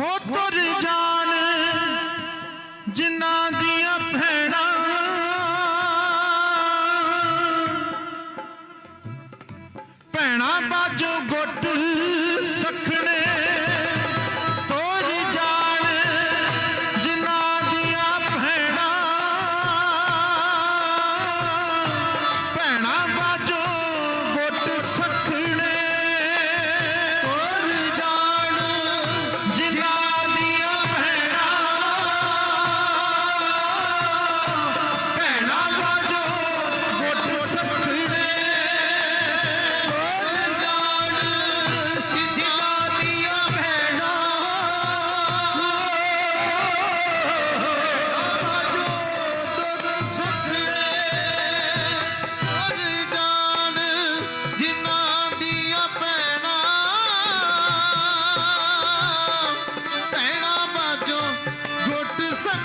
ਹੋ ਤੁਰ ਜਾਣ ਜਿਨ੍ਹਾਂ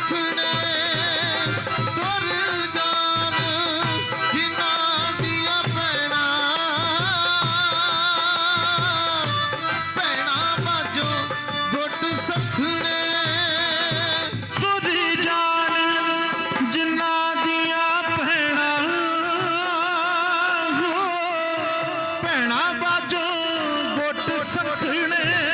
ਭੈਣਾਂ ਭੈਣਾਂ ਬਾਜੋ ਗੁੱਟ ਸਖਣੇ।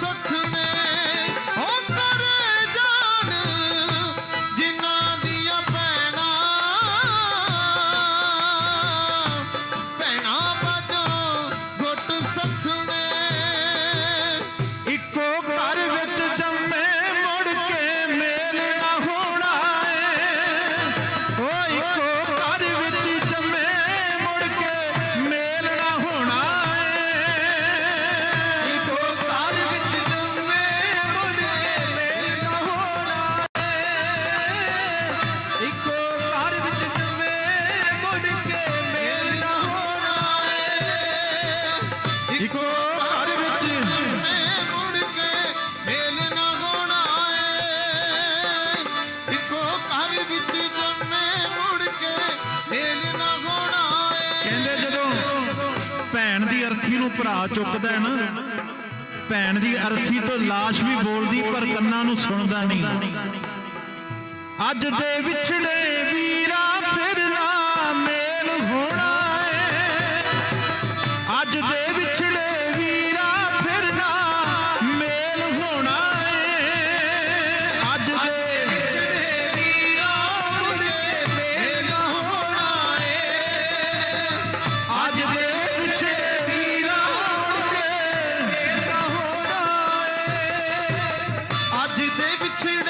ਗੁੱਟ ਨੂੰ ਭਰਾ ਚੁੱਕਦਾ ਹੈ ਨਾ, ਭੈਣ ਦੀ ਅਰਥੀ ਤੋਂ লাশ ਵੀ ਬੋਲਦੀ, ਪਰ ਕੰਨਾਂ ਨੂੰ ਸੁਣਦਾ ਨਹੀਂ। ਅੱਜ ਦੇ ਵਿਛੜੇ ਵੀਰਾ ਫਿਰ ਨਾ ਮੇਲ ਹੋਣਾ ਏ ਅੱਜ ਦੇ ਵਿਛੜੇ ਵੀਰਾ ਫਿਰ ਨਾ ਮੇਲ ਹੋਣਾ ਏ ਅੱਜ ਦੇ ਵਿਛੜੇ ਵੀਰਾ ਦੇ ਮੇਲ ਹੋਣਾ ਏ ਅੱਜ ਦੇ Day between